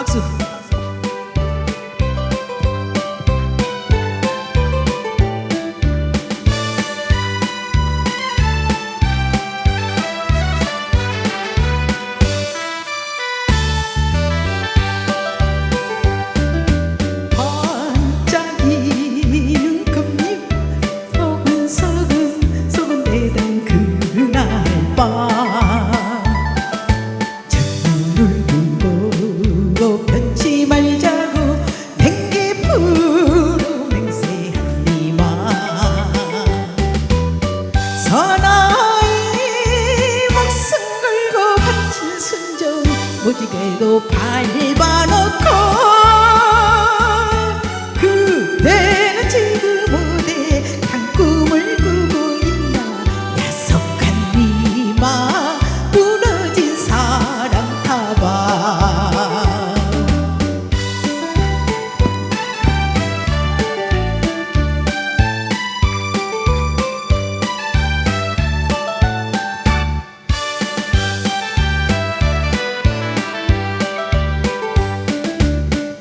박수. 반짝이는 금잎 소근소근 소근대던 그날 밤 ที่เกลโลกภาย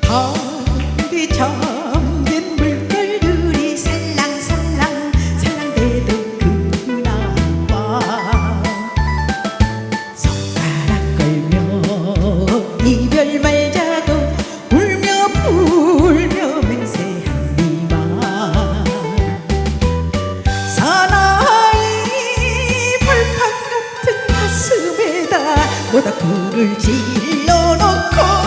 달이 잠긴 물결들이 살랑살랑 살랑대던 그날과 손가락 걸며 이별 말자고 울며 불며 맹세한 니마 사나이 벌판 같은 가슴에다 모닥불을 질러놓고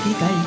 Technik al